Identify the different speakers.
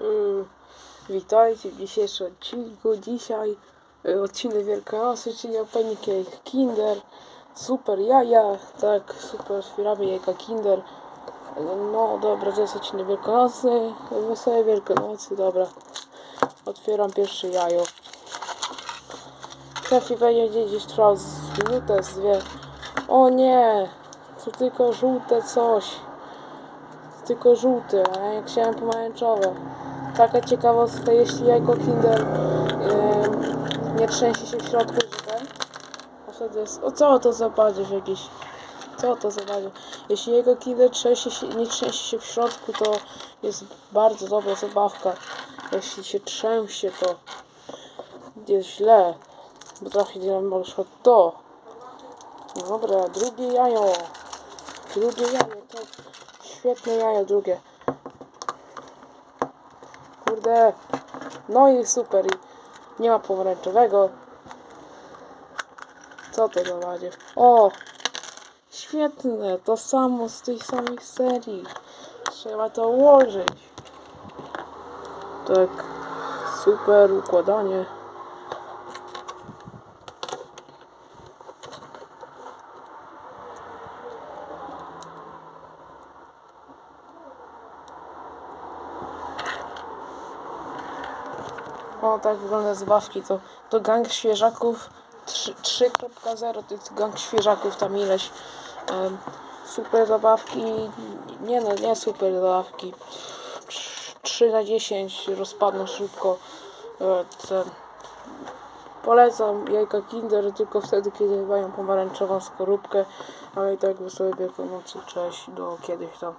Speaker 1: Yy, witajcie w dzisiejszym odcinku. Dzisiaj yy, odcinek Wielkanocy, czyli opening cake Kinder. Super jaja, tak, super, otwieramy jajka Kinder. No dobra, to jest odcinek Wielkanocny, wesołej Wielkanocy, dobra. Otwieram pierwsze jajo. Trafi będzie gdzieś trwał z minutę, z dwie. O nie, to tylko żółte coś tylko żółty, a ja chciałem pomarańczowe. Taka ciekawostka, jeśli jajko Kinder yy, nie trzęsie się w środku, że ten, wtedy jest, o co to za badziew jakiś, co to za badziew. Jeśli jajko Kinder trzęsie się, nie trzęsie się w środku, to jest bardzo dobra zabawka. Jeśli się trzęsie, to jest źle, bo trochę nie może to. Dobra, drugie jajo. Drugie jajo, to świetne jajo drugie. Kurde. No i super. I nie ma pomarańczowego. Co to za badziew? O! Świetne, to samo z tej samej serii. Trzeba to ułożyć. Tak. Super układanie. O, tak wygląda zabawki. To, to gang świeżaków 3 3.0 to jest gang świeżaków tam ileś. Em, super zabawki. Nie no, nie super zabawki. 3 na 10 rozpadną szybko. E. Polecam jajka Kinder tylko wtedy, kiedy mają pomarańczową skorupkę. Ale i tak wesołe wielkonocy. Cześć, do kiedyś tam.